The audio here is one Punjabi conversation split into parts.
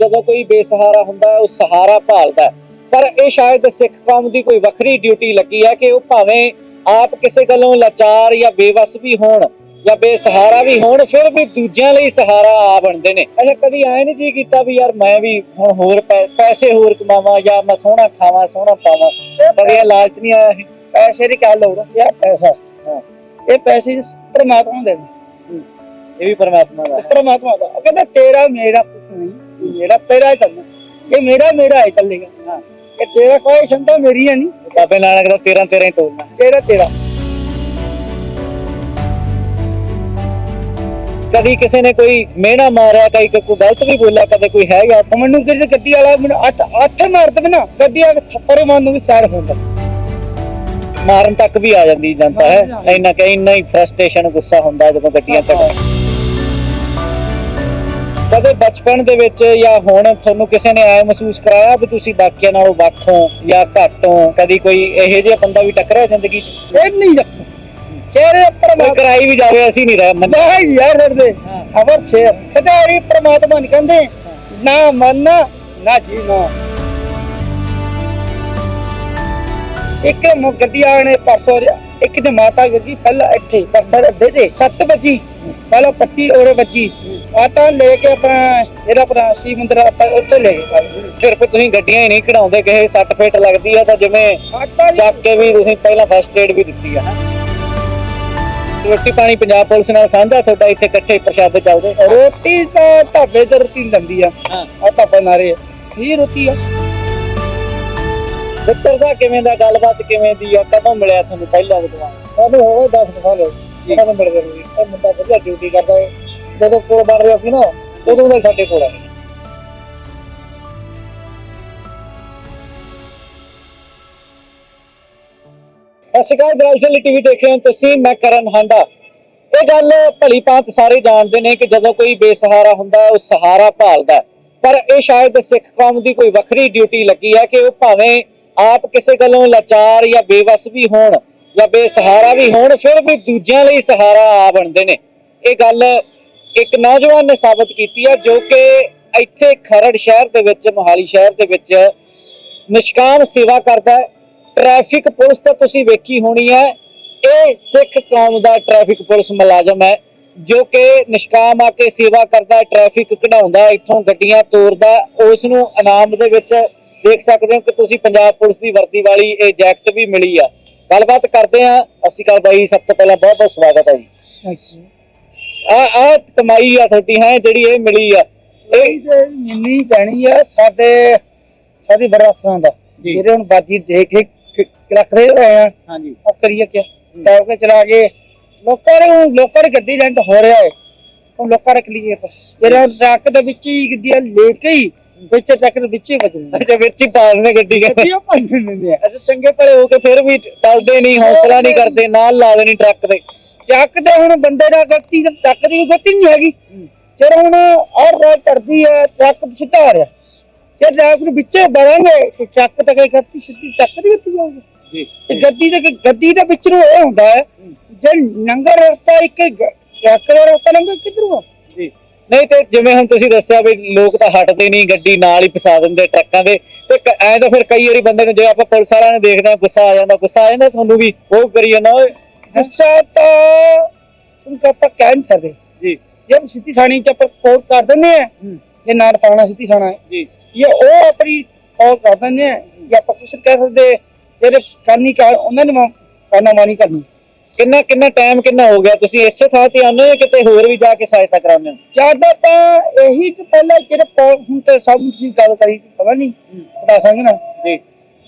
ਜਦੋਂ ਕੋਈ ਬੇਸਹਾਰਾ ਹੁੰਦਾ, ਉਹ ਸਹਾਰਾ ਭਾਲਦਾ ਪਰ ਇਹ ਸ਼ਾਇਦ ਸਿੱਖ ਕੌਮ ਦੀ ਕੋਈ ਵੱਖਰੀ ਡਿਊਟੀ ਲੱਗੀ ਹੈ ਕਿ ਉਹ ਭਾਵੇਂ ਆਪ ਕਿਸੇ ਗੱਲੋਂ ਲਾਚਾਰ ਜਾਂ ਬੇਵਸ ਵੀ ਹੋਣ ਜਾਂ ਬੇਸਹਾਰਾ ਵੀ ਹੋਣ, ਫਿਰ ਵੀ ਦੂਜਿਆਂ ਲਈ ਸਹਾਰਾ ਆ ਬਣਦੇ ਨੇ। ਅੱਛਾ ਕਦੀ ਐ ਨਹੀਂ ਜੀ ਕੀਤਾ ਵੀ ਯਾਰ ਮੈਂ ਵੀ ਹੁਣ ਹੋਰ ਪੈਸੇ ਹੋਰ ਕਮਾਵਾਂ ਜਾਂ ਮੈਂ ਸੋਹਣਾ ਖਾਵਾਂ, ਸੋਹਣਾ ਪਾਵਾਂ। ਕਦੀ ਇਹ। ਲਾਲਚ ਨਹੀਂ ਆਇਆ ਪੈਸੇ ਦੀ ਗੱਲ ਲੋੜ ਇਹ ਪੈਸਾ। ਇਹ ਪੈਸੇ ਪਰਮਾਤਮਾ ਦੇ ਨੇ। ਇਹ ਵੀ ਪਰਮਾਤਮਾ ਦਾ ਪਰਮਾਤਮਾ ਦਾ। ਕਹਿੰਦਾ, ਤੇਰਾ, ਮੇਰਾ ਕੁਛ ਨਹੀਂ। ਮੇਰਾ ਤੇਰਾ ਹੀ ਕਰਨਾ ਇਹ ਮੇਰਾ ਮੇਰਾ ਹੀ ਚੱਲੇਗਾ ਹਾਂ। ਇਹ ਤੇਰਾ ਕੋਈ ਸੰਤਾ ਮੇਰੀ ਹੈ ਨਹੀਂ। ਬਾਬੇ ਨਾਨਕ ਦਾ 13 13 ਹੀ ਤੋਲਣਾ ਤੇਰਾ ਤੇਰਾ। ਕਦੀ ਕਿਸੇ ਨੇ ਕੋਈ ਮਿਹਣਾ ਮਾਰਿਆ ਕਈ ਕੋਈ ਗਲਤ ਵੀ ਬੋਲਿਆ ਕਦੇ ਕੋਈ ਹੈ ਉਹ ਮੈਨੂੰ ਕਿਤੇ ਗੱਡੀ ਵਾਲਾ ਮੈਨੂੰ ਅੱਠ ਅੱਠ ਮਾਰ ਦਵੇ ਨਾ ਗੱਡੀ ਆ ਕੇ ਥੱਪੜ ਮਾਰਨ ਨੂੰ ਵੀ ਤਿਆਰ ਹੁੰਦਾ ਮਾਰਨ ਤੱਕ ਵੀ ਆ ਜਾਂਦੀ ਜਨਤਾ ਹੈ। ਹਾਂ। ਇੰਨਾ ਕਿ ਇੰਨਾ ਹੀ ਫਰਸਟ੍ਰੇਸ਼ਨ ਗੁੱਸਾ ਹੁੰਦਾ ਜਦੋਂ ਗੱਡੀਆਂ ਕੱਢ ਕਦੇ ਬਚਪਨ ਦੇ ਵਿੱਚ ਜਾਂ ਹੁਣ ਤੁਹਾਨੂੰ ਕਿਸੇ ਨੇ ਐ ਮਹਿਸੂਸ ਕਰਾਇਆ ਵੀ ਤੁਸੀਂ ਬਾਕੀਆਂ ਨਾਲੋਂ ਵੱਖ ਹੋ ਜਾਂ ਘੱਟ ਹੋ? ਕਦੀ ਕੋਈ ਇਹੋ ਜਿਹਾ ਬੰਦਾ ਵੀ ਟੱਕਰਿਆ ਜ਼ਿੰਦਗੀ 'ਚ? ਇਹ ਨਹੀਂ ਚਿਹਰੇ ਕੋਈ ਪਰਮਾਤਮਾ ਕਰਾਈ ਵੀ ਜਾਵੇ ਅਸੀਂ ਨਹੀਂ ਰਹਿ ਨਹੀਂ ਯਾਰ ਹਾਂ। ਅਮਰ ਸੇ ਖਦਾਰੀ ਪਰਮਾਤਮਾ ਨਹੀਂ ਕਹਿੰਦੇ ਨਾ ਮੰਨਣਾ ਨਾ ਜੀਣਾ ਇੱਕ ਮੁ ਗੱਡੀ ਆਣੇ ਪਰਸੋਂ ਇੱਕ ਨੇ ਮਾਤਾ ਗੱਡੀ ਪਹਿਲਾਂ ਇੱਥੇ ਪਰਸੋਂ ਅੱਡੇ ਤੇ 7 ਵਜੇ। ਪਹਿਲਾਂ ਪੱਤੀ ਔਰੇ ਵੱਜੀ। ਆਟਾ ਲੈ ਕੇ ਆਪਣਾ ਜਿਹੜਾ ਆਪਣਾ ਸੀ ਮੰਦਰ ਆਪਾਂ ਉੱਥੇ ਲੈ ਗਏ। ਫਿਰ ਫਿਰ ਤੁਸੀਂ ਗੱਡੀਆਂ ਹੀ ਨਹੀਂ ਕਢਾਉਂਦੇ ਕਿਸੇ ਸੱਟ ਫੇਟ ਲੱਗਦੀ ਆ ਤਾਂ ਜਿਵੇਂ ਚੱਕ ਕੇ ਵੀ ਤੁਸੀਂ ਪਹਿਲਾਂ ਫਸਟ ਏਡ ਵੀ ਦਿੱਤੀ ਆ। ਹੈਂ। ਰੋਟੀ ਪਾਣੀ ਪੰਜਾਬ ਪੁਲਿਸ ਨਾਲ ਸਾਂਝਾ ਤੁਹਾਡਾ ਇੱਥੇ ਇਕੱਠੇ ਪ੍ਰਸ਼ਾਦੇ ਚੱਲਦੇ ਰੋਟੀ ਤਾਂ ਢਾਬੇ ਤੇ ਰੋਟੀ ਲੰਦੀ ਆ। ਹਾਂ। ਆ ਢਾਬਾ ਨਾਰੇ ਆ। ਇਹ ਰੋਟੀ ਆ? ਵਿਚਰਦਾ ਕਿਵੇਂ ਦਾ ਗੱਲਬਾਤ ਕਿਵੇਂ ਦੀ ਆ? ਕਦੋਂ ਮਿਲਿਆ ਤੁਹਾਨੂੰ ਪਹਿਲਾਂ ਵਿਦਵਾਨ ਸਾਨੂੰ ਹੋ ਗਏ 10 ਸਾਲ ਇਹਨਾਂ ਨੂੰ ਮਿਲ ਗਏ ਇਹ ਮੁੰਡਾ ਵਧੀਆ ਡਿਊਟੀ ਕਰਦਾ ਹੈ ਜਦੋਂ ਕੋਲ ਬਣ ਰਿਹਾ ਸੀ ਨਾ, ਉਦੋਂ ਦਾ ਹੀ ਸਾਡੇ ਕੋਲ ਆ। ਸਤਿ ਸ਼੍ਰੀ ਅਕਾਲ ਬਰਾਊਜ਼ਰ ਟੀਵੀ ਦੇਖ ਰਹੇ ਹੋ ਤੁਸੀਂ। ਮੈਂ ਕਰਨ ਹਾਂਡਾ। ਇਹ ਗੱਲ ਭਲੀ ਭਾਂਤ ਸਾਰੇ ਜਾਣਦੇ ਨੇ ਕਿ ਜਦੋਂ ਕੋਈ ਬੇਸਹਾਰਾ ਹੁੰਦਾ, ਉਹ ਸਹਾਰਾ ਭਾਲਦਾ। ਪਰ ਇਹ ਸ਼ਾਇਦ ਸਿੱਖ ਕੌਮ ਦੀ ਕੋਈ ਵੱਖਰੀ ਡਿਊਟੀ ਲੱਗੀ ਹੈ ਕਿ ਉਹ ਭਾਵੇਂ ਆਪ ਕਿਸੇ ਗੱਲੋਂ ਲਾਚਾਰ ਜਾਂ ਬੇਵਸ ਵੀ ਹੋਣ। ਜਾਂ ਬੇਸਹਾਰਾ ਵੀ ਹੋਣ, ਫਿਰ ਵੀ ਦੂਜਿਆਂ ਲਈ ਸਹਾਰਾ ਆ ਬਣਦੇ ਨੇ ਇਹ ਗੱਲ ਇੱਕ ਨੌਜਵਾਨ ਨੇ ਸਾਬਤ ਕੀਤੀ ਹੈ ਜੋ ਕਿ ਇੱਥੇ ਖਰੜ ਸ਼ਹਿਰ ਦੇ ਵਿੱਚ, ਮੋਹਾਲੀ ਸ਼ਹਿਰ ਦੇ ਵਿੱਚ ਨਿਸ਼ਕਾਮ ਸੇਵਾ ਕਰਦਾ ਹੈ ਟ੍ਰੈਫਿਕ ਪੁਲਿਸ ਤਾਂ ਤੁਸੀਂ ਵੇਖੀ ਹੋਣੀ ਹੈ, ਇਹ ਸਿੱਖ ਕੌਮ ਦਾ ਟ੍ਰੈਫਿਕ ਪੁਲਿਸ ਮੁਲਾਜ਼ਮ ਹੈ, ਜੋ ਕਿ ਨਿਸ਼ਕਾਮ ਆ ਕੇ ਸੇਵਾ ਕਰਦਾ, ਟ੍ਰੈਫਿਕ ਕਢਾਉਂਦਾ, ਇੱਥੋਂ ਗੱਡੀਆਂ ਤੋਰਦਾ ਹੈ। ਉਸ ਨੂੰ ਇਨਾਮ ਦੇ ਵਿੱਚ ਦੇਖ ਸਕਦੇ ਹੋ ਕਿ ਤੁਸੀਂ ਪੰਜਾਬ ਪੁਲਿਸ ਦੀ ਵਰਦੀ ਵਾਲੀ ਇਹ ਜੈਕਟ ਵੀ ਮਿਲੀ ਆ ਗੱਲਬਾਤ ਕਰਦੇ ਆ ਅਸੀਂ ਕੱਲ ਬਾਈ ਸਭ ਤੋਂ ਪਹਿਲਾਂ ਬਹੁਤ ਬਹੁਤ ਸਵਾਗਤ ਹੈ ਜੀ। ਆ ਆ ਕਮਾਈ ਆ ਤੁਹਾਡੀ ਹੈ ਜਿਹੜੀ ਇਹ ਮਿਲੀ ਆ। ਇਹ ਮਿੰਨੀ ਪੈਣੀ ਆ ਸਾਡੇ ਸਾਡੀ ਬਰਾਸਰਾਂ ਦਾ। ਜਿਹੜੇ ਹੁਣ ਬਾਜੀ ਦੇ ਕੇ ਕ- ਰੱਖਦੇ ਹੋਏ ਆ ਹਾਂਜੀ। ਆ ਕਰੀਏ ਕਿ ਟਾਈਪ ਕੇ ਚਲਾ ਕੇ ਲੋਕਾਂ ਨੇ ਲੋਕਾਂ ਦੀ ਗੱਡੀ ਰੈਂਟ ਹੋ ਰਿਹਾ ਹੈ ਹੁਣ ਲੋਕਾਂ ਰੱਖ ਲਈਏ ਤਾਂ ਜਿਹੜਾ ਟਰੱਕ ਦੇ ਵਿੱਚ ਹੀ ਗੱਡੀਆਂ ਲੈ ਕੇ ਹੀ ਵਿੱਚ ਟਰੱਕ ਦੇ ਵਿੱਚ ਹੀ ਵੱਜਣੀ ਅੱਛਾ ਵਿੱਚ ਹੀ ਦਿੰਦੇ ਗੱਡੀ ਕਹਿੰਦੇ। ਗੱਡੀਆਂ ਭੰਨ ਦਿੰਦੇ ਆ। ਅੱਛਾ ਚੰਗੇ ਭਲੇ ਹੋ ਕੇ ਫਿਰ ਵੀ ਟਲਦੇ ਨਹੀਂ ਹੌਸਲਾ ਨਹੀਂ ਕਰਦੇ ਨਾਲ ਲਾ ਦੇਣੀ ਟਰੱਕ ਦੇ। ਟਰੱਕ ਦੇ ਹੁਣ ਬੰਦੇ ਦਾ ਗਲਤੀ ਤੇ ਟਰੱਕ ਦੀ ਗਲਤੀ ਨਹੀਂ ਹੈਗੀ। ਚਲ ਹੁਣ ਆਹ ਰਾਤ ਕਰਦੀ ਹੈ ਟਰੱਕ ਸਿੱਧਾ ਆ ਰਿਹਾ। ਜੇ ਟਰੱਕ ਨੂੰ ਵਿੱਚੇ ਬੜਾਂਗੇ ਤੇ ਟਰੱਕ ਤਾਂ ਕੋਈ ਗਲਤੀ ਸਿੱਧੀ ਟਰੱਕ ਦੀ ਗਲਤੀ ਜਾਊਗੀ ਜੀ। ਤੇ ਗੱਡੀ ਦੇ ਗੱਡੀ ਦੇ ਵਿੱਚ ਨੂੰ ਇਹ ਹੁੰਦਾ ਹੈ ਜੇ ਨੰਗਰ ਰਸਤਾ ਇੱਕ ਟਰੱਕ ਦਾ ਰਸਤਾ ਲੰਘੇ ਕਿੱਧਰੋਂ ਆ? ਜੀ। ਨਹੀਂ ਤੇ ਜਿਵੇਂ ਹੁਣ ਤੁਸੀਂ ਦੱਸਿਆ ਵੀ ਲੋਕ ਤਾਂ ਹਟਦੇ ਨਹੀਂ ਗੱਡੀ ਨਾਲ ਹੀ ਫਸਾ ਦਿੰਦੇ ਟਰੱਕਾਂ ਦੇ ਤੇ ਕ- ਐਂ ਤਾਂ ਫਿਰ ਕਈ ਵਾਰੀ ਬੰਦੇ ਨੂੰ ਜੇ ਆਪਾਂ ਪੁਲਿਸ ਵਾਲਿਆਂ ਨੂੰ ਦੇਖਦੇ ਆ ਗੁੱਸਾ ਆ ਜਾਂਦਾ ਗੁੱਸਾ ਆ ਜਾਂਦਾ ਤੁਹਾਨੂੰ ਵੀ ਉਹ ਕਰੀ ਜਾਂਦਾ ਓਏ ਗੁੱਸਾ ਤਾਂ ਉਨਕਾ ਆਪਾਂ ਕਹਿ ਨਹੀਂ ਸਕਦੇ। ਜੀ। ਜੇ ਸਿੱਧੀ ਥਾਣੀ ਚ ਆਪਾਂ ਸਪੋਰਟ ਕਰ ਦਿੰਦੇ ਆ ਜੇ ਨਾਲ ਥਾਣਾ ਸਿੱਧੀ ਥਾਣਾ ਹੈ ਜੀ। ਇਹ ਉਹ ਆਪਣੀ ਉਹ ਕਰ ਦਿੰਦੇ ਆ ਜਾਂ ਆਪਾਂ ਕੁਛ ਨੀ ਕਹਿ ਸਕਦੇ ਜਿਹੜੇ ਕਰਨੀ ਕਰ ਉਹਨਾਂ ਨੇ ਕਰਨਾ ਮਾਨੀ ਕਰਨੀ। ਕਿੰਨਾ ਕਿੰਨਾ ਟਾਈਮ ਕਿੰਨਾ ਹੋ ਗਿਆ? ਤੁਸੀਂ ਇਸੇ ਥਾਂ ਤੇ ਆਉਂਦੇ ਹੋ ਜਾਂ ਕਿਤੇ ਹੋਰ ਵੀ ਜਾ ਕੇ ਸਹਾਇਤਾ ਕਰਾਉਂਦੇ ਹੋ? ਜ਼ਿਆਦਾ ਤਾਂ ਇਹੀ ਤੋਂ ਪਹਿਲਾਂ ਜਿਹੜੇ ਪੌੜ ਹੁਣ ਤੇ ਸਭ ਨੂੰ ਤੁਸੀਂ ਗੱਲ ਕਰੀ ਪਤਾ ਨਹੀਂ? ਪਤਾ ਸੰਗ ਨਾ? ਜੀ।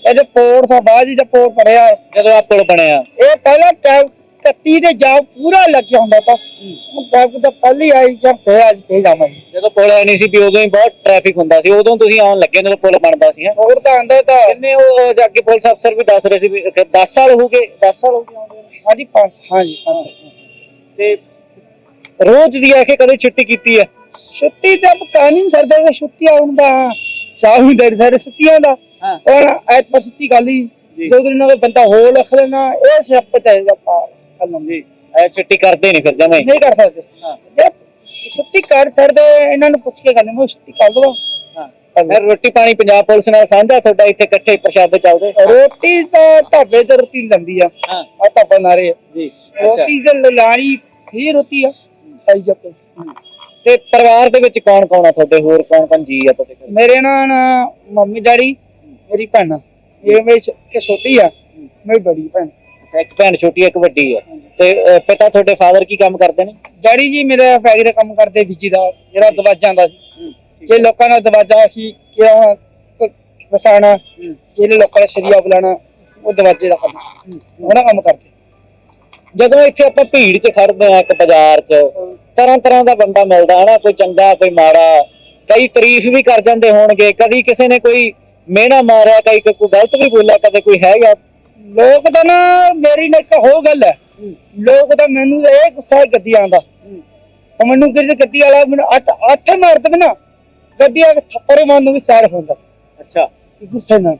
ਇਹਦੇ ਪੌੜ ਤੋਂ ਬਾਅਦ ਹੀ ਜੇ ਪੌੜ ਪੜਿਆ ਜਦੋਂ ਆ ਪੁਲ ਬਣਿਆ। ਇਹ ਪਹਿਲਾਂ ਟੈਬ 31 ਦੇ ਜਾ ਪੂਰਾ ਲੱਗਿਆ ਹੁੰਦਾ ਤਾਂ ਹੁਣ ਟੈਬ ਤਾਂ ਪਹਿਲੀ ਆਈ ਜਦ ਪਿਆ ਅੱਜ ਪੇ ਜਾਵਾਂਗੇ ਜਦੋਂ ਪੁਲ ਨਹੀਂ ਸੀ ਵੀ ਉਦੋਂ ਹੀ ਬਹੁਤ ਟ੍ਰੈਫਿਕ ਹੁੰਦਾ ਸੀ ਉਦੋਂ ਤੁਸੀਂ ਆਉਣ ਲੱਗੇ ਜਦੋਂ ਪੁਲ ਬਣਦਾ ਸੀ। ਹੋਰ ਤਾਂ ਆਂਦਾ ਤਾਂ ਕਿੰਨੇ ਉਹ ਉਹ ਅੱਗੇ ਪੁਲਿਸ ਅਫਸਰ ਵੀ ਦੱਸ ਰਹੇ ਸੀ ਵੀ 10 ਸਾਲ ਹੋ ਗਏ 10 ਸਾਲ ਹੋ ਗਏ ਆਉਂਦੇ। ਹਾਂਜੀ ਪੰਜ ਹਾਂਜੀ ਪੰਜ। ਤੇ ਰੋਜ਼ ਦੀ ਆ ਕੇ ਕਦੇ ਛੁੱਟੀ ਕੀਤੀ ਹੈ ਛੁੱਟੀ ਤਾਂ ਪਤਾ ਨਹੀਂ ਸਰਦੇ ਦਾ ਛੁੱਟੀ ਆਉਣ ਦਾ ਸ਼ਾਮ ਦਰ ਦਰ ਛੁੱਟੀਆਂ ਦਾ ਔਰ ਐਤਵਾਰ ਛੁੱਟੀ ਗੱਲ ਹੀ ਜੀ। ਦੋ ਦਿਨ ਨਾਲ ਬੰਦਾ ਹੋਰ ਲਿਖ ਲੈਣਾ ਇਹ ਸਿਆਪ ਚਾਹੀਦਾ ਪਾਸ ਕਲਮ ਜੀ। ਐ ਛੁੱਟੀ ਕਰਦੇ ਨਹੀਂ ਫਿਰ ਜਮੇ ਨਹੀਂ ਕਰ ਸਕਦੇ। ਹਾਂ। ਜੇ ਛੁੱਟੀ ਕਰ ਸਕਦੇ ਇਹਨਾਂ ਨੂੰ ਪੁੱਛ ਕੇ ਕਰਨੀ ਮੈਂ ਛੁੱਟੀ ਕਰ ਦਵਾ ਹਾਂ। ਫਿਰ ਰੋਟੀ ਪਾਣੀ ਪੰਜਾਬ ਪੁਲਿਸ ਨਾਲ ਸਾਂਝਾ ਤੁਹਾਡਾ ਇੱਥੇ ਇਕੱਠੇ ਪ੍ਰਸ਼ਾਦੇ ਚੱਲਦੇ? ਰੋਟੀ ਤਾਂ ਢਾਬੇ ਤੇ ਰੋਟੀ ਲੈਂਦੀ ਆ। ਹਾਂ। ਆ ਢਾਬਾ ਨਾਰੇ ਜੀ। ਰੋਟੀ ਤੇ ਲਾਣੀ ਹੀ ਰੋਟੀ ਆ। ਸਾਈ ਜੱਪ ਤੇ ਪਰਿਵਾਰ ਦੇ ਵਿੱਚ ਕੌਣ ਕੌਣ ਆ ਤੁਹਾਡੇ? ਹੋਰ ਕੌਣ ਕੌਣ ਜੀ ਆ ਤੁਹਾਡੇ? ਮੇਰੇ ਨਾਲ ਮੰਮੀ ਡੈਡੀ ਮੇਰੀ ਭੈਣ ਇਹ ਮੇਰੀ ਛ- ਕਿ ਛੋਟੀ ਆ ਮੇਰੀ ਬੜੀ ਭੈਣ। ਅੱਛਾ ਇੱਕ ਭੈਣ ਛੋਟੀ ਇੱਕ ਵੱਡੀ ਆ। ਤੇ ਅਹ, ਪਿਤਾ ਤੁਹਾਡੇ ਫਾਦਰ ਕੀ ਕੰਮ ਕਰਦੇ ਨੇ? ਡੈਡੀ ਜੀ ਮੇਰਾ ਫੈਕਟਰੀ ਦਾ ਕੰਮ ਕਰਦੇ ਵਿਜੀ ਦਾ ਜਿਹੜਾ ਦਵਾਜਾਂ ਦਾ ਸੀ। ਜੇ ਲੋਕਾਂ ਦਾ ਦਵਾਜਾ ਸੀ ਕਿਉਂ ਵਸਾਣਾ ਜਿਹੜੇ ਲੋਕਾਂ ਦਾ ਸ਼ਰੀਆ ਬੁਲਾਣਾ ਉਹ ਦਵਾਜੇ ਦਾ ਕੰਮ ਉਹਨਾਂ ਕੰਮ ਕਰਦੇ। ਜਦੋਂ ਇੱਥੇ ਆਪਾਂ ਭੀੜ 'ਚ ਖੜਦੇ ਆ ਇੱਕ ਬਾਜ਼ਾਰ 'ਚ ਤਰ੍ਹਾਂ ਤਰ੍ਹਾਂ ਦਾ ਬੰਦਾ ਮਿਲਦਾ ਹਨਾ ਕੋਈ ਚੰਗਾ ਕੋਈ ਮਾੜਾ ਕਈ ਤਾਰੀਫ ਵੀ ਕਰ ਜਾਂਦੇ ਹੋਣਗੇ ਕਦੀ ਕਿਸੇ ਨੇ ਕੋਈ ਮਿਹਣਾ ਮਾਰਿਆ ਕਈ ਕੋਈ ਗਲਤ ਵੀ ਬੋਲਿਆ ਕਦੇ ਕੋਈ ਹੈ ਯਾਰ। ਲੋਕ ਤਾਂ ਨਾ ਮੇਰੀ ਨਾ ਇੱਕ ਹੋ ਗੱਲ ਹੈ। ਲੋਕ ਤਾਂ ਮੈਨੂੰ ਇਹ ਗੁੱਸਾ ਹੈ ਗੱਡੀਆਂ ਦਾ। ਉਹ ਮੈਨੂੰ ਕਿਹੜੀ ਗੱਡੀ ਵਾਲਾ ਮੈਨੂੰ ਅੱਠ ਅੱਠ ਮਾਰ ਦੇਵੇ ਨਾ ਗੱਡੀ ਆ ਕੇ ਥੱਪੜ ਮਾਰਨ ਨੂੰ ਵੀ ਚਾਰ ਹੁੰਦਾ ਅੱਛਾ। ਗੁੱਸੇ ਨਾਲ।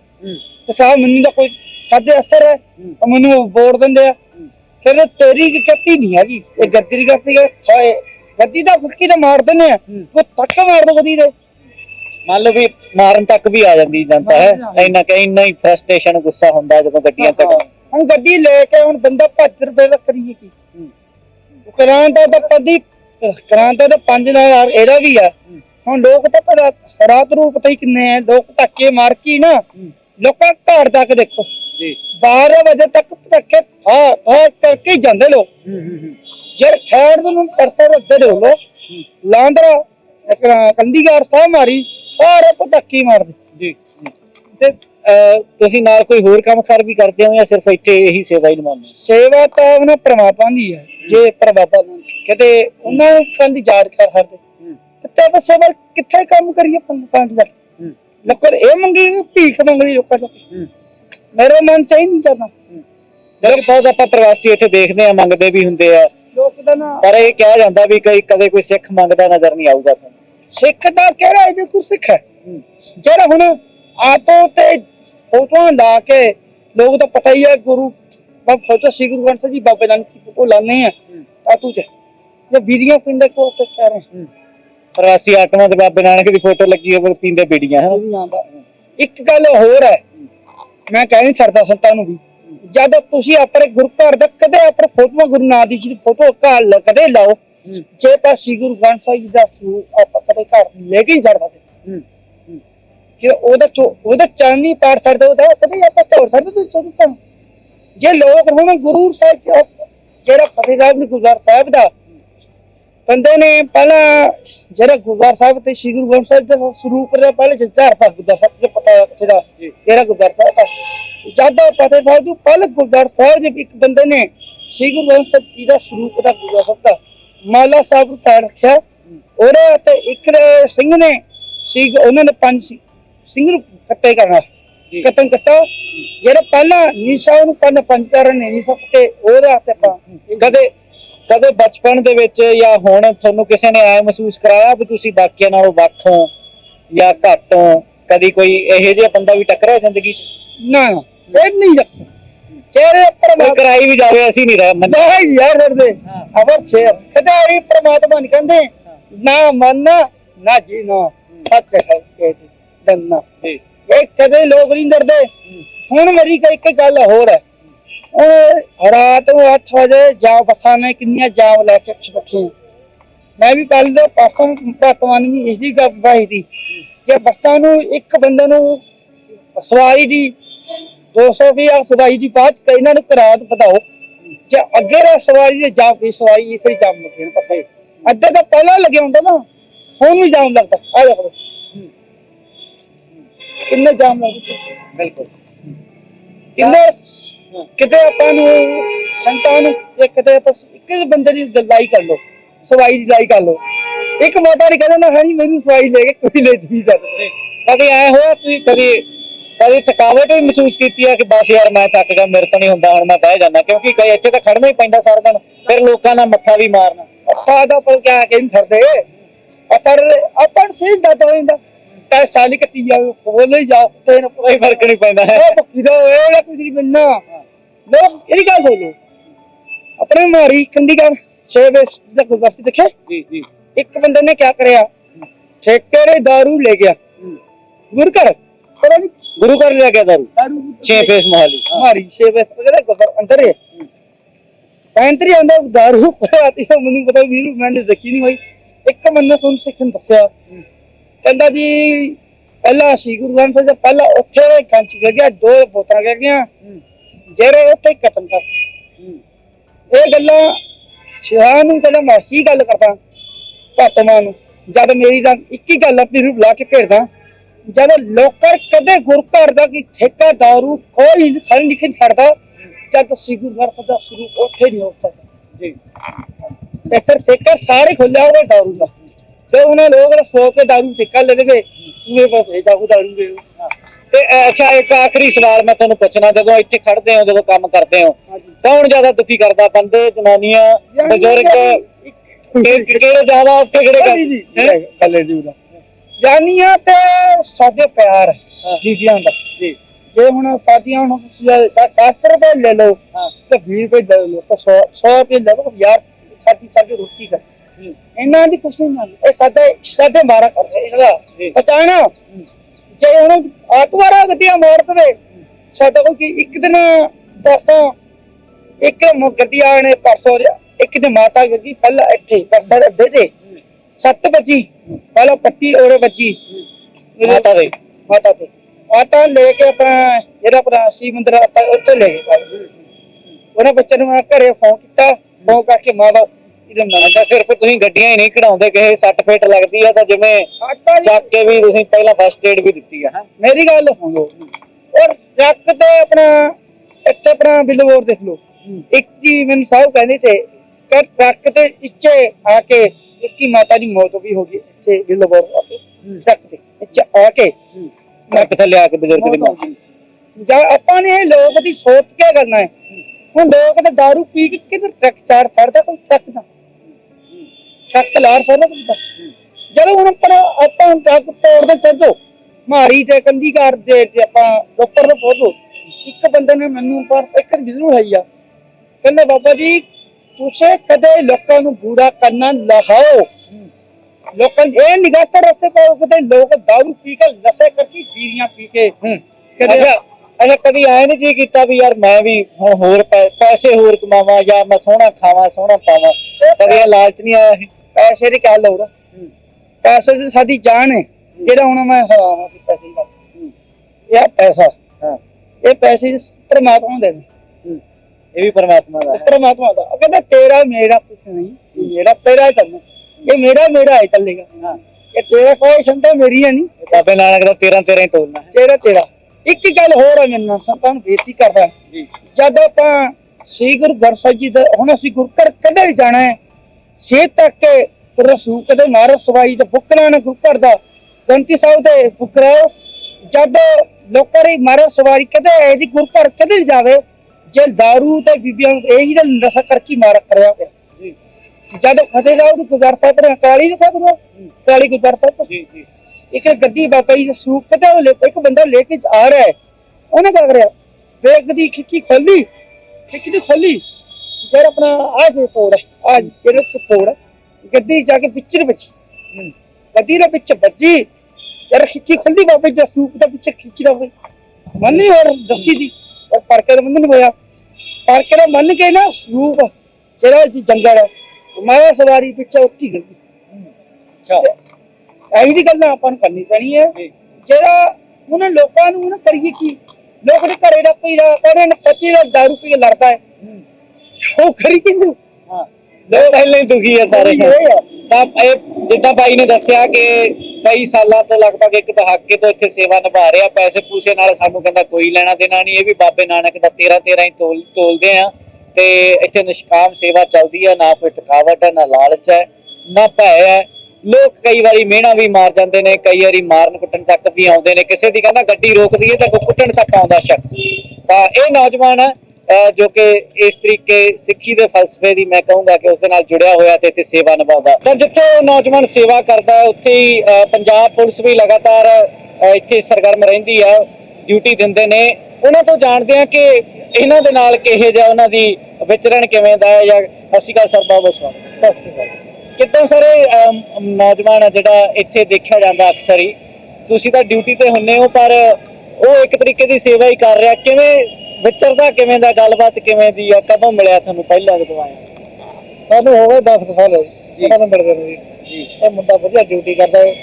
ਤੇ ਸਾਹਿਬ ਮੈਨੂੰ ਤਾਂ ਕੋਈ ਸਾਦੇ ਅਸਰ ਹੈ। ਉਹ ਮੈਨੂੰ ਬੋੜ ਦਿੰਦੇ ਆ। ਕਹਿੰਦੇ ਤੇਰੀ ਕੀ ਗੱਤੀ ਨਹੀਂ ਹੈਗੀ। ਇਹ ਗੱਦੀ ਦੀ ਗੱਤੀ ਹੈ। ਥੋਏ ਗੱਦੀ ਦਾ ਫੁੱਕੀ ਤਾਂ ਮਾਰ ਦਿੰਦੇ ਆ। ਕੋਈ ਤੱਕ ਮਾਰ ਦੋ ਗੱਦੀ ਦੇ। ਮੰਨ ਲਓ ਵੀ ਮਾਰਨ ਤੱਕ ਵੀ ਆ ਜਾਂਦੀ ਜਨਤਾ ਹੈ। ਇੰਨਾ ਕਿ ਇੰਨਾ ਹੀ ਫਰਸਟ੍ਰੇਸ਼ਨ ਗੁੱਸਾ ਹੁੰਦਾ ਜਦੋਂ ਗੱਡੀਆਂ ਕੱਢ ਹੁਣ ਗੱਡੀ ਲੈ ਕੇ ਹੁਣ ਬੰਦਾ 5 ਰੁਪਏ ਦਾ ਕਰੀਏ ਕੀ? ਕਰਾਂ ਤਾਂ ਤਾਂ ਪੰਦੀ ਕਰਾਂ ਤਾਂ ਤਾਂ ਪੰਜ ਨਾਲ ਇਹਦਾ ਵੀ ਆ। ਹੁਣ ਲੋਕ ਤਾਂ ਪਤਾ ਰਾਤ ਨੂੰ ਪਤਾ ਹੀ ਕਿੰਨੇ ਆ ਲੋਕ ਧੱਕੇ ਮਾਰ ਕੇ ਨਾ ਲੋਕਾਂ ਘਰ ਤੱਕ ਦੇਖੋ। ਜੀ। 12 ਵਜੇ ਤੱਕ ਧੱਕੇ ਹਾਂ ਹਾਂ ਕਰਕੇ ਜਾਂਦੇ ਲੋਕ। ਜਰ ਖੈਰ ਨੂੰ ਪਰਸਰ ਅੱਧੇ ਦੇ ਲੋ ਲਾਂਦਰਾ ਕੰਦੀਗਾਰ ਸਾਹ ਮਾਰੀ। ਸਾਰੇ ਕੋ ਧੱਕੀ ਮਾਰਦੇ ਜੀ। ਤੇ ਅਹ, ਤੁਸੀਂ ਨਾਲ ਕੋਈ ਹੋਰ ਕੰਮ ਕਰ ਵੀ ਕਰਦੇ ਹੋ ਜਾਂ ਸਿਰਫ ਇੱਥੇ ਇਹੀ ਸੇਵਾ ਹੀ ਨਿਭਾਉਂਦੇ ਹੋ? ਸੇਵਾ ਤਾਂ ਉਹਨਾਂ ਪਰਮਾਤਮਾ ਦੀ ਹੈ। ਜੇ ਪਰਮਾਤਮਾ ਨੂੰ ਕਿਤੇ ਉਹਨਾਂ ਨੂੰ ਕੰਦੀ ਯਾਦ ਕਰ ਸਕਦੇ ਕਿਤੇ ਤਾਂ ਸੇਵਾ ਕਿੱਥੇ ਕੰਮ ਕਰੀਏ ਪੰਜ ਦਾ ਲੋਕਾਂ ਇਹ ਮੰਗੀ ਭੀਖ ਮੰਗਦੀ ਲੋਕਾਂ ਤੋਂ। ਮੇਰੇ ਮਨ ਚ ਹੀ ਨਹੀਂ ਕਰਨਾ ਜਦੋਂ ਬਹੁਤ ਆਪਾਂ ਪ੍ਰਵਾਸੀ ਇੱਥੇ ਦੇਖਦੇ ਆ ਮੰਗਦੇ ਵੀ ਹੁੰਦੇ ਆ। ਲੋਕ ਦਾ ਨਾ ਪਰ ਇਹ ਕਿਹਾ ਜਾਂਦਾ ਵੀ ਕਈ ਕਦੇ ਕੋਈ ਸਿੱਖ ਮੰਗਦਾ ਨਜ਼ਰ ਨਹੀਂ ਆਊਗਾ ਤੁਹਾਨੂੰ ਸਿੱਖ ਦਾ ਕਿਹੜਾ ਇਹਦੇ ਕੋਲ ਸਿੱਖ ਹੈ? ਜਿਹੜਾ ਹੁਣ ਆਟੋ ਤੇ ਫੋਟੋਆਂ ਲਾ ਕੇ ਲੋਕ ਤਾਂ ਪਤਾ ਹੀ ਹੈ ਗੁਰੂ ਬਾਬ ਸੋਚੋ ਸ੍ਰੀ ਗੁਰੂ ਗ੍ਰੰਥ ਸਾਹਿਬ ਜੀ ਬਾਬੇ ਨਾਨਕ ਦੀ ਫੋਟੋ ਲਾਣੇ ਆ। ਆਟੂ ਚ ਇਹ ਵੀਡੀਓ ਪਿੰਦੇ ਕੋਸ ਤੇ ਕਰ ਰਹੇ ਪ੍ਰਵਾਸੀ ਆਟੋਆਂ ਤੇ ਬਾਬੇ ਨਾਨਕ ਦੀ ਫੋਟੋ ਲੱਗੀ ਹੋਵੇ ਪੀਂਦੇ ਬੀੜੀਆਂ ਹੈ ਇਹ ਇੱਕ ਗੱਲ ਹੋਰ ਹੈ ਮੈਂ ਕਹਿ ਨਹੀਂ ਸਕਦਾ ਸੰਤਾਂ ਨੂੰ ਵੀ। ਜਦ ਤੁਸੀਂ ਆਪਣੇ ਗੁਰੂ ਘਰ ਦਾ ਕਦੇ ਆਪਣੇ ਫੋਟੋ ਗੁਰੂ ਨਾਨਕ ਦੀ ਜੀ ਫੋਟੋ ਘਰ ਕਦੇ ਲਾਓ ਜੇ ਤਾਂ ਸ੍ਰੀ ਗੁਰੂ ਗ੍ਰੰਥ ਸਾਹਿਬ ਜੀ ਦਾ ਸਰੂਪ ਆਪਾਂ ਕਦੇ ਘਰ ਲੈ ਕੇ ਹੀ ਚੜਦਾ ਤੇ ਕਿ ਉਹਦਾ ਉਹਦਾ ਚਰਨ ਨਹੀਂ ਪਾੜ ਸਕਦੇ ਉਹਦਾ ਕਦੇ ਆਪਾਂ ਤੋੜ ਸਕਦੇ ਤੇ ਚੋਦੀ ਤਾਂ ਜੇ ਲੋਕ ਹੁਣ ਗੁਰੂ ਸਾਹਿਬ ਜਿਹੜਾ ਫਤਿਹਗੜ੍ਹ ਨੇ ਗੁਰਦੁਆਰਾ ਸਾਹਿਬ ਦਾ ਬੰਦੇ ਨੇ ਪਹਿਲਾਂ ਜਿਹੜਾ ਗੁਰਦੁਆਰਾ ਸਾਹਿਬ ਤੇ ਸ੍ਰੀ ਗੁਰੂ ਗ੍ਰੰਥ ਸਾਹਿਬ ਦੇ ਸਰੂਪ ਦਾ ਪਹਿਲੇ ਜੱਜਾਰ ਸਾਹਿਬ ਗੁਰਦੁਆਰਾ ਸਾਹਿਬ ਦੇ ਪਤਾ ਜਿਹੜਾ ਜਿਹੜਾ ਗੁਰਦੁਆਰਾ ਸਾਹਿਬ ਦਾ ਜਦ ਫਤਿਹ ਸਾਹਿਬ ਦੀ ਪਹਿਲੇ ਗੁਰਦੁਆਰਾ ਸਾਹਿਬ ਦੇ ਇੱਕ ਬੰਦੇ ਨੇ ਸ੍ਰੀ ਗੁਰੂ ਗ੍ਰੰਥ ਸਾਹਿਬ ਜੀ ਦਾ ਸਰੂਪ ਦਾ ਗੁਰਦੁਆਰਾ ਸਾਹਿਬ ਦਾ ਮਾਲਾ ਸਾਹਿਬ ਨੂੰ ਪੈਰ ਰੱਖਿਆ। ਉਹਦੇ ਤੇ ਇੱਕ ਸਿੰਘ ਨੇ ਸੀ ਉਹਨਾਂ ਨੇ ਪੰਜ ਸਿੰਘ ਨੂੰ ਕੱਟੇ ਕਰਨਾ। ਕਤਨ ਕੱਟਾ ਜਿਹੜਾ ਪਹਿਲਾਂ ਨੀਸਾ ਨੂੰ ਪੰਜ ਪੰਜ ਪੈਰਾਂ ਨੇ ਨੀਸਾ ਤੇ ਉਹਦੇ ਹੱਥੇ ਪਾ ਕਦੇ ਕਦੇ ਬਚਪਨ ਦੇ ਵਿੱਚ ਜਾਂ ਹੁਣ ਤੁਹਾਨੂੰ ਕਿਸੇ ਨੇ ਐ ਮਹਿਸੂਸ ਕਰਾਇਆ ਵੀ ਤੁਸੀਂ ਬਾਕੀਆਂ ਨਾਲੋਂ ਵੱਖ ਹੋ ਜਾਂ ਘੱਟ ਹੋ? ਕਦੀ ਕੋਈ ਇਹੋ ਜਿਹਾ ਬੰਦਾ ਵੀ ਟੱਕਰਿਆ ਜ਼ਿੰਦਗੀ 'ਚ? ਨਾ ਇਹ ਨਹੀਂ। ਰੱਖਦਾ ਚਿਹਰੇ ਪਰ ਕੋਈ ਕਰਾਈ ਵੀ ਜਾਵੇ ਅਸੀਂ ਨਹੀਂ ਰਹਿ ਮੰਨ ਨਹੀਂ ਯਾਰ ਕਰਦੇ ਹਾਂ। ਅਵਰ ਸ਼ੇਰ ਕਦਾਈ ਪ੍ਰਮਾਤਮਾ ਨਹੀਂ ਕਹਿੰਦੇ। ਨਾ ਮੰਨਣਾ ਨਾ ਜੀਣਾ। ਸੱਚ ਹੈ ਕਿ ਦੰਨਾ। ਇਹ ਕਦੇ ਲੋਕ ਨਹੀਂ ਡਰਦੇ। ਹੁਣ ਮੇਰੀ ਇੱਕ ਗੱਲ ਹੋਰ ਹੈ। ਉਹ ਰਾਤ ਨੂੰ 8 ਵਜੇ ਜਾ ਬੱਸਾਂ ਨੇ ਕਿੰਨੀਆਂ ਜਾਮ ਲੈ ਕੇ ਬੈਠੇ ਮੈਂ ਵੀ ਕੱਲ ਦੇ ਪਾਸੋਂ ਭਗਵਾਨ ਵੀ ਇਸੀ ਗੱਲ ਬਾਈ ਦੀ। ਜੇ ਬੱਸਾਂ ਨੂੰ ਇੱਕ ਬੰਦੇ ਨੂੰ ਸਵਾਰੀ ਦੀ 200 ਵੀ ਆ ਸਵਾਰੀ ਦੀ ਚ ਇਹਨਾਂ ਨੂੰ ਕਿਰਾਇਆ ਵਧਾਓ। ਜੇ ਅੱਗੇ ਦਾ ਸਵਾਰੀ ਦੇ ਜਾ ਕੇ ਸਵਾਰੀ ਇੱਥੇ ਹੀ ਜਾਮ ਲੱਗੇ ਨੇ ਪਾਸੇ। ਅੱਧੇ ਤਾਂ ਪਹਿਲਾਂ ਲੱਗਿਆ ਹੁੰਦਾ ਨਾ ਹੁਣ ਵੀ ਜਾਮ ਲੱਗਦਾ। ਆ ਦੇਖੋ ਕਿੰਨੇ ਜਾਮ ਲੱਗਦੇ? ਬਿਲਕੁਲ। ਕਿੰਨੇ ਕਿਤੇ ਆਪਾਂ ਨੂੰ ਸੰਤਾਂ ਨੂੰ ਇਹ ਕਿਤੇ ਆਪਾਂ ਇੱਕ ਬੰਦੇ ਦੀ ਗਲਾਈ ਕਰ ਲੋ ਸਵਾਈ ਦੀ ਲਾਈ ਕਰ ਲੋ ਇੱਕ ਮਾਤਾ ਨੇ ਕਹਿੰਦਾ ਨਾ ਹਣੀ ਮੈਨੂੰ ਸਵਾਈ ਲੈ ਕੇ ਕੋਈ ਲੈ ਨਹੀਂ ਸਕਦਾ ਕਦੇ ਐ ਹੋਇਆ ਤੁਸੀਂ? ਕਦੀ ਕਦੀ ਥਕਾਵਟ ਵੀ ਮਹਿਸੂਸ ਕੀਤੀ ਹੈ ਕਿ ਬਸ ਯਾਰ ਮੈਂ ਥੱਕ ਗਿਆ ਮੇਰੇ ਤੋਂ ਨਹੀਂ ਹੁੰਦਾ ਹੁਣ ਮੈਂ ਬਹਿ ਜਾਣਾ ਕਿਉਂਕਿ ਕਈ ਇੱਥੇ ਤਾਂ ਖੜਨਾ ਹੀ ਪੈਂਦਾ ਸਾਰਾ ਦਿਨ ਫਿਰ ਲੋਕਾਂ ਨਾਲ ਮੱਥਾ ਵੀ ਮਾਰਨਾ। ਅੱਖਾਂ ਦਾ ਪਰ ਕਿਆ ਕਹਿ ਨਹੀਂ ਸਕਦੇ ਪਰ ਆਪਾਂ ਨੂੰ ਸਹੀ ਦੱਸ ਹੋ ਜਾਂਦਾ। ਤੈ ਸਾਲੀ ਕੱਟੀ ਜਾਓ ਬੋਲੇ ਜਾ ਤੇ ਨਾ ਕੋਈ ਫ਼ਰਕ ਨਹੀਂ ਪੈਂਦਾ। ਹੈ ਉਹ ਇਹ ਨਾ ਕੁਝ ਨਹੀਂ ਬੰਨਾ ਲੋਕ ਇਹਦੀ ਗੱਲ ਸੁਣ ਆਪਣੇ ਮਾਰੀ ਕੰਦੀਗੜ ਛੇ ਵੇ ਜਿਹਦਾ ਗੁਰਦਾਸੀ ਦੇਖੇ? ਜੀ ਜੀ। ਇੱਕ ਬੰਦੇ ਨੇ ਕਿਆ ਕਰਿਆ? ਠੇਕੇ ਦੇ दारू ਲੈ ਗਿਆ। ਗੁਰ ਗੁਰੂ ਘਰ ਲਿਆ ਗਿਆ ਦਾਰੂ ਦਾਰੂ ਛੇ ਫੇਸ ਮੋਹਾਲੀ। ਮਾਰੀ ਛੇ ਵਸ ਵਗੈਰਾ ਗੁਰ ਅੰਦਰ ਹੈ ਪੈਂਤਰੀ ਆਂਦਾ ਦਾਰੂ ਆਤੀ ਮੈਨੂੰ ਪਤਾ ਵੀਰੂ ਮੈंने ਦੇਖੀ ਨਹੀਂ ਹੋਈ। ਇੱਕ ਮੰਨੇ ਸੁਣ ਸਿੱਖਣ ਦੱਸਿਆ। ਕਹਿੰਦਾ ਜੀ ਪਹਿਲਾਂ ਸ਼੍ਰੀ ਗੁਰੂ ਗ੍ਰੰਥ ਸਾਹਿਬ ਦਾ ਪਹਿਲਾਂ ਉੱਥੇ ਦੇ ਕੰਚ ਗਿਆ ਦੋ ਬੋਤਲਾਂ ਗਿਆ ਗਿਆ ਜਿਹੜੇ ਉੱਥੇ ਖਤਮ ਕਰ ਇਹ ਗੱਲਾਂ ਸ਼ਾਹ ਨੂੰ ਕਹਿੰਦਾ ਮੈਂ ਹੀ ਗੱਲ ਕਰਦਾ ਭਾਤਮਾ ਨੂੰ। ਜਦ ਮੇਰੀ ਤਾਂ ਇੱਕ ਹੀ ਗੱਲ ਆ ਵੀਰੂ ਬੁਲਾ ਕੇ ਭੇਜਦਾ। ਜਦ ਲੋਕਰ ਕਦੇ ਗੁਰ ਘਰ ਦਾ ਕੀ ਠੇਕਾ ਦਾਰੂ ਕੋਈ ਨਹੀਂ ਲਿਖ ਨਹੀਂ ਛੱਡਦਾ। ਜਦ ਗ੍ਰੰਥ ਸਾਹਿਬ ਦਾ ਸ਼ੁਰੂ ਉੱਥੇ ਨਹੀਂ ਹੁੰਦਾ ਜੀ। ਤੇ ਫਿਰ ਠੇਕਾ ਸਾਰੇ ਖੁੱਲਿਆ ਹੋਵੇ ਦਾਰੂ ਦਾ। ਤੇ ਉਹਨਾਂ ਲੋਕ ਨੇ 100 ਰੁਪਏ ਦਾਰੂ ਠੇਕਾ ਲੈ ਲਵੇ ਇਹ ਬਸ ਜਾਗੂ ਦਾਰੂ ਦੇ ਤੇ ਅੱਛਾ ਇੱਕ ਆਖਰੀ ਸਵਾਲ ਮੈਂ ਤੁਹਾਨੂੰ ਪੁੱਛਣਾ ਜਦੋਂ ਇੱਥੇ ਖੜਦੇ ਹੋ ਜਦੋਂ ਕੰਮ ਕਰਦੇ ਹੋ ਕੌਣ ਜ਼ਿਆਦਾ ਦੁਖੀ ਕਰਦਾ ਬੰਦੇ ਜਨਾਨੀਆਂ ਬਜ਼ੁਰਗ? ਕਿ- ਕਿਹੜੇ ਜ਼ਿਆਦਾ ਉੱਥੇ ਕਿਹੜੇ? ਕੱਲੇ ਉਹਦਾ ਜਾਨੀਆਂ ਤੇ ਸਾਡੇ ਪਿਆਰ ਬੀਬੀਆਂ ਦਾ। ਜੀ। ਜੇ ਹੁਣ ਸਾਡੀਆਂ ਹੁਣ 10 ਰੁਪਏ ਲੈ ਲਓ ਤੇ 20 ਰੁਪਏ ਲੈ ਲਓ ਤਾਂ 100 100 ਰੁਪਏ ਲੈ ਲਓ ਯਾਰ ਸਾਡੀ ਸਾਡੀ ਰੋਟੀ ਕਰ ਇਹਨਾਂ ਦੀ ਕੁਛ ਨਹੀਂ ਮੰਨ ਇਹ ਸਾਡਾ ਸਾਡੇ ਮਾਰਾ ਕਰ। ਇਹਦਾ ਪਛਾਣਾ। ਜੇ ਹੁਣ ਆਟੋ ਵਾਲਾ ਗੱਡੀਆਂ ਮੋੜ ਦਵੇ ਸਾਡਾ ਕੋਈ ਇੱਕ ਦਿਨ ਪਰਸੋਂ ਇੱਕ ਮ- ਗੱਡੀ ਆਣੇ ਪਰਸੋਂ ਇੱਕ ਦਿਨ ਮਾਤਾ ਗੱਡੀ ਪਹਿਲਾਂ ਇੱਥੇ ਪਰਸੋਂ ਅੱਡੇ ਤੇ। 7 ਵਜੇ। ਪਹਿਲਾਂ ਪੱਤੀ ਔਰੇ ਵੱਜੀ। ਮਾਤਾ ਦੇ। ਮਾਤਾ ਤੇ ਆਟਾ ਲੈ ਕੇ ਆਪਣਾ ਜਿਹੜਾ ਆਪਣਾ ਸੀ ਮੰਦਰ ਆਟਾ ਉੱਥੇ ਲੈ ਗਏ ਭਾਈ। ਉਹਨਾਂ ਬੱਚੇ ਨੂੰ ਮੈਂ ਘਰੇ ਫੋਨ ਕੀਤਾ। ਫੋਨ ਕਰਕੇ ਮਾਂ ਬਾਪ ਇਹਦਾ ਨਾਮ ਅੱਛਾ ਸਿਰਫ ਤੁਸੀਂ ਗੱਡੀਆਂ ਹੀ ਨਹੀਂ ਕਢਾਉਂਦੇ ਕਿਸੇ ਸੱਟ ਫੇਟ ਲੱਗਦੀ ਆ ਤਾਂ ਜਿਵੇਂ ਚੱਕ ਕੇ ਵੀ ਤੁਸੀਂ ਪਹਿਲਾਂ ਫਸਟ ਏਡ ਵੀ ਦਿੱਤੀ ਆ ਹੈਂ? ਮੇਰੀ ਗੱਲ ਸੁਣੋ ਔਰ ਟਰੱਕ ਤੇ ਆਪਣਾ ਇੱਥੇ ਆਪਣਾ ਬਿਲਬੋਰਡ ਦੇਖ ਲਓ। ਇੱਕ ਜੀ ਮੈਨੂੰ ਸਾਹਿਬ ਕਹਿੰਦੇ ਤੇ ਕਿ ਟਰੱਕ ਤੇ ਇੱਥੇ ਆ ਕੇ ਇੱਕ ਹੀ ਮਾਤਾ ਦੀ ਮੌਤ ਵੀ ਹੋ ਗਈ ਇੱਥੇ ਬਿਲਬੋਰਡ ਆ ਕੇ ਟਰੱਕ ਤੇ ਇੱਥੇ ਆ ਕੇ। ਟਰੱਕ ਥੱਲੇ ਆ ਕੇ ਬਜ਼ੁਰਗ ਦੀ ਮੌਤ। ਜਾਂ ਆਪਾਂ ਨੇ ਇਹ ਲੋਕ ਦੀ ਸੋਚ ਕੇ ਕਰਨਾ ਹੈ? ਹੁਣ ਲੋਕ ਤੇ दारू ਪੀ ਕੇ ਕਿਧਰ ਟਰੱਕ ਚਾਰ ਫੜਦਾ ਕੋਈ ਟਰੱਕ ਦਾ? ਟਰੱਕ ਲਾਰ ਫੜਦਾ ਕੋਈ ਦਾ ਜਦੋਂ ਹੁਣ ਆਪਾਂ ਆਪਾਂ ਟਰੱਕ ਤੋੜਦੇ ਮਾਰੀ ਤੇ ਕੰਦੀ ਕਰ ਦੇ ਤੇ ਆਪਾਂ ਡਾਕਟਰ ਨੂੰ ਪਹੁੰਚੋ ਇੱਕ ਬੰਦੇ ਨੇ ਮੈਨੂੰ ਪਰ ਇੱਕ ਜ਼ਰੂਰ ਹੈ ਆ। ਕਹਿੰਦਾ ਬਾਬਾ ਜੀ ਤੁਸੀਂ ਕਦੇ ਲੋਕਾਂ ਨੂੰ ਬੁਰਾ ਕਰਨਾ ਲਹਾਓ ਲੋਕਾਂ ਇਹ ਨਿਗਾਹ ਤੇ ਰਸਤੇ ਪਾਓ ਕਦੇ ਲੋਕ दारू ਪੀ ਕੇ ਨਸ਼ੇ ਕਰਕੇ ਬੀੜੀਆਂ ਪੀ ਕੇ। ਕਦੇ ਅੱਛਾ ਕਦੀ ਆਏ ਨਹੀਂ ਜੀ ਕੀਤਾ ਵੀ ਯਾਰ ਮੈਂ ਵੀ ਹੁਣ ਹੋਰ ਪੈਸੇ ਹੋਰ ਕਮਾਵਾਂ ਜਾਂ ਮੈਂ ਸੋਹਣਾ ਖਾਵਾਂ ਸੋਹਣਾ ਪਾਵਾਂ। ਕਦੇ ਇਹ ਲਾਲਚ ਨਹੀਂ ਆਇਆ ਇਹ? ਪੈਸੇ ਦੀ ਗੱਲ ਲੋੜ ਪੈਸੇ ਦੀ ਸਾਡੀ ਜਾਨ ਹੈ। ਜਿਹੜਾ ਹੁਣ ਮੈਂ ਹਰਾਵਾਂ ਸੀ ਪੈਸੇ ਦੀ ਇਹ ਪੈਸਾ। ਹਾਂ। ਇਹ ਪੈਸੇ ਪਰਮਾਤਮਾ ਦੇ ਨੇ ਹੂੰ। ਇਹ ਵੀ ਪਰਮਾਤਮਾ ਦਾ ਹੈ। ਦਾ। ਕਹਿੰਦਾ ਤੇਰਾ ਮੇਰਾ ਕੁਛ ਨਹੀਂ ਇਹ ਮੇਰਾ ਤੇਰਾ ਹੀ ਕਰਨਾ ਇਹ ਮੇਰਾ ਮੇਰਾ ਹੈ ਚੱਲੇਗਾ। ਹਾਂ। ਇਹ ਤੇਰਾ ਕੋਈ ਸੰਤਾ ਮੇਰੀ ਹੈ ਨਹੀਂ ਬਾਬੇ ਨਾਨਕ ਦਾ 13 13 ਹੀ ਤੋਲਣਾ ਹੈ। ਤੇਰਾ ਤੇਰਾ। ਇੱਕ ਗੱਲ ਹੋਰ ਹੈ ਮੇਰੇ ਨਾਲ ਸੰਤਾਂ ਨੂੰ ਬੇਨਤੀ ਕਰਦਾ ਜੀ। ਜਦ ਆਪਾਂ ਸ੍ਰੀ ਗੁਰੂ ਗ੍ਰੰਥ ਸਾਹਿਬ ਜੀ ਦਾ ਹੁਣ ਅਸੀਂ ਗੁਰੂ ਘਰ ਕਦੇ ਵੀ ਜਾਣਾ ਹੈ ਸੇ ਤੱਕ ਕੇ ਰਸੂ ਕਦੇ ਮਾਰ ਸਵਾਈ ਤੇ ਬੁੱਕਣਾ ਨਾ ਗੁਰੂ ਘਰ ਦਾ ਗ੍ਰੰਥੀ ਸਾਹਿਬ ਦੇ ਬੁੱਕਰਾਓ ਜਦ ਲੋਕਾਂ ਦੀ ਮਾਰ ਸਵਾਰੀ ਕਦੇ ਇਹਦੀ ਗੁਰੂ ਘਰ ਕਦੇ ਨਹੀਂ ਜਾਵੇ ਜੇ दारू ਤੇ ਬੀਬੀਆਂ ਨੂੰ ਇਹੀ ਦਾ ਨਸ਼ਾ ਕਰਕੇ ਮਾਰ ਕਰਿਆ ਪਿਆ ਜੀ। ਜਦ ਫਤਿਹ ਜਾਓ ਨੂੰ ਗੁਰਦਾਰ ਸਾਹਿਬ ਨੇ ਕਾਲੀ ਨੂੰ ਕਹਿੰਦਾ ਕਾਲੀ ਗੁਰਦਾਰ ਸਾਹਿਬ ਜੀ ਜੀ। ਇੱਕ ਗੱਡੀ ਜੀ ਸੂਖ ਕਦੇ ਉਹ ਇੱਕ ਬੰਦਾ ਲੈ ਕੇ ਆ ਰਿਹਾ ਹੈ। ਉਹਨੇ ਕੀ ਕਰਿਆ? ਵੇਗ ਦੀ ਖਿੱਕੀ ਖੋਲੀ ਖਿੱਕੀ ਦੀ ਖੋਲੀ ਜਿਹੜਾ ਆਪਣਾ ਆ ਜੇ ਪੋੜ ਆ ਜਿਹੜੇ ਚ ਪੋੜ ਹੈ, ਗੱਡੀ ਜਾ ਕੇ ਪਿੱਛੇ ਵਿੱਚ ਹੂੰ। ਗੱਡੀ ਦੇ ਵਿੱਚ ਵੱਜੀ। ਜਦ ਖਿੱਕੀ ਖੋਲੀ ਬਾਬਾ ਜੀ ਸੂਖ ਦਾ ਪਿੱਛੇ ਖਿੱਚੀ ਦਾ ਹੋਈ ਮੰਨ ਨਹੀਂ ਹੋਰ ਦੱਸੀ ਦੀ। ਔਰ ਪਰਕੇ ਦਾ ਮੰਨ ਨਹੀਂ ਹੋਇਆ। ਪਰਕੇ ਦਾ ਮੰਨ ਕੇ ਨਾ ਸੂਖ ਜਿਹੜਾ ਜੀ ਜੰਗਲ ਹੈ ਮਾਇਆ ਸਵਾਰੀ ਪਿੱਛੇ ਉੱਤੀ ਗਈ ਅੱਛਾ। ਇਹੀ ਦੀ ਗੱਲਾਂ ਆਪਾਂ ਨੂੰ ਕਰਨੀ ਪੈਣੀ ਹੈ। ਜਿਹੜਾ ਉਹਨਾਂ ਲੋਕਾਂ ਨੂੰ ਨਾ ਕਰੀਏ ਕੀ? ਲੋਕ ਦੇ ਘਰੇ ਦਾ ਦਾ ਕਹਿੰਦੇ ਨੇ ਪਤੀ ਦਾ ਦਾਰੂ ਪੀ ਕੇ ਲੜਦਾ ਹੈ। ਹੂੰ। ਉਹ ਕਰੀ ਨੂੰ ਹਾਂ। ਲੋਕ ਪਹਿਲਾਂ ਹੀ ਦੁਖੀ ਆ ਸਾਰੇ। ਤਾਂ ਇਹ ਜਿੱਦਾਂ ਬਾਈ ਨੇ ਦੱਸਿਆ ਕਿ ਕਈ ਸਾਲਾਂ ਤੋਂ ਲਗਭਗ ਇੱਕ ਦਹਾਕੇ ਤੋਂ ਇੱਥੇ ਸੇਵਾ ਨਿਭਾ ਰਿਹਾ, ਪੈਸੇ ਪੂਸੇ ਨਾਲ ਸਾਨੂੰ ਕਹਿੰਦਾ ਕੋਈ ਲੈਣਾ ਦੇਣਾ ਨਹੀਂ, ਇਹ ਵੀ ਬਾਬੇ ਨਾਨਕ ਦਾ 13 13 ਹੀ ਤੋਲ, ਤੋਲਦੇ ਆ। ਤੇ ਇੱਥੇ ਨਿਸ਼ਕਾਮ ਸੇਵਾ ਚੱਲਦੀ ਆ, ਨਾ ਕੋਈ ਥਕਾਵਟ ਹੈ, ਨਾ ਲਾਲਚ ਹੈ, ਨਾ ਭੈ ਹੈ। ਲੋਕ ਕਈ ਵਾਰੀ ਮਿਹਣਾ ਵੀ ਮਾਰ ਜਾਂਦੇ ਨੇ, ਕਈ ਵਾਰੀ ਮਾਰਨ ਕੁੱਟਣ ਤੱਕ ਵੀ ਆਉਂਦੇ ਨੇ। ਕਿਸੇ ਦੀ ਕਹਿੰਦਾ ਗੱਡੀ ਰੋਕਦੀ ਹੈ ਤਾਂ ਕੁੱਟਣ ਤੱਕ ਆਉਂਦਾ ਸ਼ਖਸ। ਤਾਂ ਇਹ ਨੌਜਵਾਨ ਹੈ ਜੋ ਕਿ ਇਸ ਤਰੀਕੇ ਸਿੱਖੀ ਦੇ ਫਲਸਫੇ ਦੀ ਮੈਂ ਕਹੂੰਗਾ ਕਿ ਉਸ ਦੇ ਨਾਲ ਜੁੜਿਆ ਹੋਇਆ ਤੇ ਇੱਥੇ ਸੇਵਾ ਨਿਭਾਉਂਦਾ। ਤਾਂ ਜਿੱਥੇ ਨੌਜਵਾਨ ਸੇਵਾ ਕਰਦਾ ਉੱਥੇ ਹੀ ਪੰਜਾਬ ਪੁਲਿਸ ਵੀ ਲਗਾਤਾਰ ਇੱਥੇ ਸਰਗਰਮ ਰਹਿੰਦੀ ਆ ਡਿਊਟੀ ਦਿੰਦੇ ਨੇ। ਉਹਨਾਂ ਤੋਂ ਜਾਣਦੇ ਆ ਕਿ ਇਹਨਾਂ ਦੇ ਨਾਲ ਕਿਹੋ ਜਿਹਾ ਉਹਨਾਂ ਦੀ ਵਿਚਰਣ ਕਿਵੇਂ ਦਾ ਹੈ ਜਾਂ ਸਤਿ ਸ਼੍ਰੀ ਬਹੁਤ ਸਵਾਗਤ ਸਤਿ ਸ੍ਰੀ ਅਕਾਲ। ਕਿੱਦਾਂ ਸਾਰੇ ਨੌਜਵਾਨ ਆ ਜਿਹੜਾ ਇੱਥੇ ਦੇਖਿਆ ਜਾਂਦਾ ਅਕਸਰ ਹੀ। ਤੁਸੀਂ ਤਾਂ ਡਿਊਟੀ ਤੇ ਹੁੰਨੇ ਹੋ ਪਰ ਉਹ ਇੱਕ ਤਰੀਕੇ ਦੀ ਸੇਵਾ ਹੀ ਕਰ ਰਿਹਾ। ਕਿਵੇਂ ਵਿਚਰਦਾ ਕਿਵੇਂ ਦਾ ਗੱਲਬਾਤ ਕਿਵੇਂ ਦੀ ਆ ਕਦੋਂ ਮਿਲਿਆ ਤੁਹਾਨੂੰ ਪਹਿਲਾਂ ਜਦੋਂ ਆਇਆ ਸਾਨੂੰ ਹੋ ਗਏ 10 ਸਾਲ ਇਹਨਾਂ ਨੂੰ ਮਿਲਦੇ ਨੂੰ ਜੀ। ਇਹ ਮੁੰਡਾ ਵਧੀਆ ਡਿਊਟੀ ਕਰਦਾ ਹੈ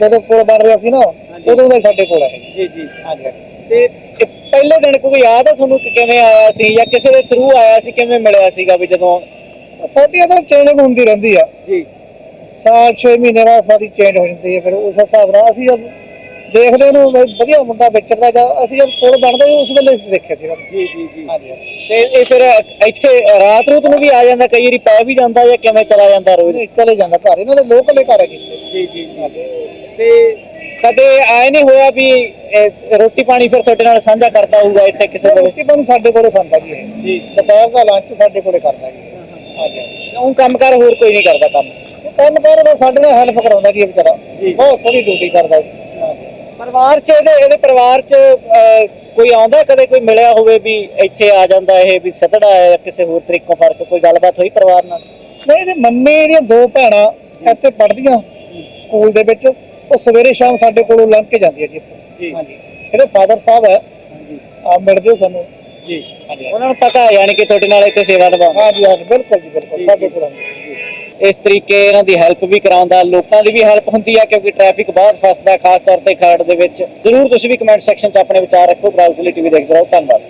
ਜਦੋਂ ਪੁਲ ਬਣ ਰਿਹਾ ਸੀ ਨਾ ਉਦੋਂ ਦਾ ਸਾਡੇ ਕੋਲ ਹੈ ਜੀ ਜੀ। ਹਾਂਜੀ ਤੇ ਪਹਿਲੇ ਦਿਨ ਕੋਈ ਯਾਦ ਹੈ ਤੁਹਾਨੂੰ ਕਿ ਕਿਵੇਂ ਆਇਆ ਸੀ ਜਾਂ ਕਿਸੇ ਦੇ ਥਰੂ ਆਇਆ ਸੀ ਕਿਵੇਂ ਮਿਲਿਆ ਸੀਗਾ ਵੀ ਜਦੋਂ ਸਾਡੀ ਅਦਰ ਟ੍ਰੇਨਿੰਗ ਹੁੰਦੀ ਰਹਿੰਦੀ ਆ। ਜੀ। ਸਾਲ 6 ਮਹੀਨੇ ਬਾਅਦ ਸਾਡੀ ਚੇਂਜ ਹੋ ਜਾਂਦੀ ਹੈ ਫਿਰ ਉਸ ਹਿਸਾਬ ਨਾਲ ਅਸੀਂ ਦੇਖਦੇ ਨੂੰ ਵੀ ਵਧੀਆ ਮੁੰਡਾ ਵਿਚਰਦਾ ਜਾਂ ਅਸੀਂ ਜਦ ਪੁਲ ਬਣਦਾ ਸੀ, ਉਸ ਵੇਲੇ ਅਸੀਂ ਦੇਖਿਆ ਸੀ ਇਹਨਾਂ ਨੂੰ। ਜੀ ਜੀ ਜੀ। ਹਾਂਜੀ। ਹਾਂਜੀ। ਤੇ ਇਹ ਫਿਰ ਇੱਥੇ ਰਾਤ ਰੂਤ ਨੂੰ ਵੀ ਆ ਜਾਂਦਾ ਕਈ ਵਾਰੀ ਪੈ ਵੀ ਜਾਂਦਾ ਜਾਂ ਕਿਵੇਂ ਚਲਾ ਜਾਂਦਾ ਰੋਜ਼? ਚਲੇ ਜਾਂਦਾ ਘਰ ਇਹਨਾਂ ਦੇ ਲੋਕਲ ਹੀ ਘਰ ਹੈ ਜੀ ਜੀ ਤੇ ਕਦੇ ਆਏ ਨਹੀਂ ਹੋਇਆ ਵੀ ਰੋਟੀ ਪਾਣੀ ਫਿਰ ਤੁਹਾਡੇ ਨਾਲ ਸਾਂਝਾ ਕਰਦਾ ਹੋਊਗਾ ਇੱਥੇ ਕਿਸੇ ਵੇਲੇ ਰੋਟੀ ਪਾਣੀ ਸਾਡੇ ਕੋਲੇ ਖਾਂਦਾ ਜੀ ਜੀ। ਦੁਪਹਿਰ ਦਾ ਲੰਚ ਸਾਡੇ ਕੋਲੇ ਕਰਦਾ ਜੀ। ਹਾਂਜੀ ਉਹ ਕੰਮ ਕਰ ਹੋਰ ਕੋਈ ਨਹੀਂ ਕਰਦਾ ਕੰਮ? ਕੰਮ ਕਰ ਸਾਡੇ ਨਾਲ ਹੈਲਪ ਕਰਾਉਂਦਾ ਜੀ ਵਿਚਾਰਾ। ਬਹੁਤ ਸੋਹਣੀ ਡਿਊਟੀ ਕਰਦਾ ਜੀ। ਪਰਿਵਾਰ ਚ ਇਹਦੇ ਇਹਦੇ ਪਰਿਵਾਰ ਚ ਕੋਈ ਆਉਂਦਾ ਕਦੇ? ਕੋਈ ਮਿਲਿਆ ਹੋਵੇ ਵੀ ਇੱਥੇ ਆ ਜਾਂਦਾ ਇਹ ਵੀ ਸਤੜਾ ਹੈ ਕਿਸੇ ਹੋਰ ਤਰੀਕੋਂ ਫ਼ਰਕ ਕੋਈ ਗੱਲਬਾਤ ਹੋਈ ਪਰਿਵਾਰ ਨਾਲ? ਨਹੀਂ ਇਹਦੇ ਮੰਮੀ ਇਹਦੀਆਂ ਦੋ ਭੈਣਾਂ ਇੱਥੇ ਪੜ੍ਹਦੀਆਂ ਸਕੂਲ ਦੇ ਵਿੱਚ। ਉਹ ਸਵੇਰੇ ਸ਼ਾਮ ਸਾਡੇ ਕੋਲੋਂ ਲੰਘ ਕੇ ਜਾਂਦੀ ਹੈ ਜੀ ਜੀ। ਇੱਥੇ ਹਾਂਜੀ। ਇਹਦੇ ਫਾਦਰ ਸਾਹਿਬ ਹੈ। ਹਾਂਜੀ। ਆ ਮਿਲਦੇ ਸਾਨੂੰ। ਜੀ। ਹਾਂਜੀ ਉਹਨਾਂ ਨੂੰ ਪਤਾ ਹੈ ਯਾਨੀ ਕਿ ਤੁਹਾਡੇ ਨਾਲ ਇੱਥੇ ਸੇਵਾ ਨਿਭਾਉਂਦਾ ਹਾਂਜੀ ਹਾਂਜੀ। ਬਿਲਕੁਲ ਜੀ ਬਿਲਕੁਲ। ਸਾਡੇ ਕੋਲ। ਇਸ ਤਰੀਕੇ ਇਹਨਾਂ ਦੀ ਹੈਲਪ ਵੀ ਕਰਾਉਂਦਾ, ਲੋਕਾਂ ਦੀ ਵੀ ਹੈਲਪ ਹੁੰਦੀ ਹੈ ਕਿਉਂਕਿ ਟ੍ਰੈਫਿਕ ਬਹੁਤ ਫਸਦਾ, ਖਾਸ ਤੌਰ ਤੇ ਖਰੜ ਦੇ ਵਿੱਚ। ਜਰੂਰ ਤੁਸੀਂ ਵੀ ਕਮੈਂਟ ਸੈਕਸ਼ਨ 'ਚ ਆਪਣੇ ਵਿਚਾਰ ਰੱਖੋ ਬਰਾਊਜ਼ਲੀ ਟੀਵੀ ਦੇਖਦੇ ਰਹੋ ਧੰਨਵਾਦ।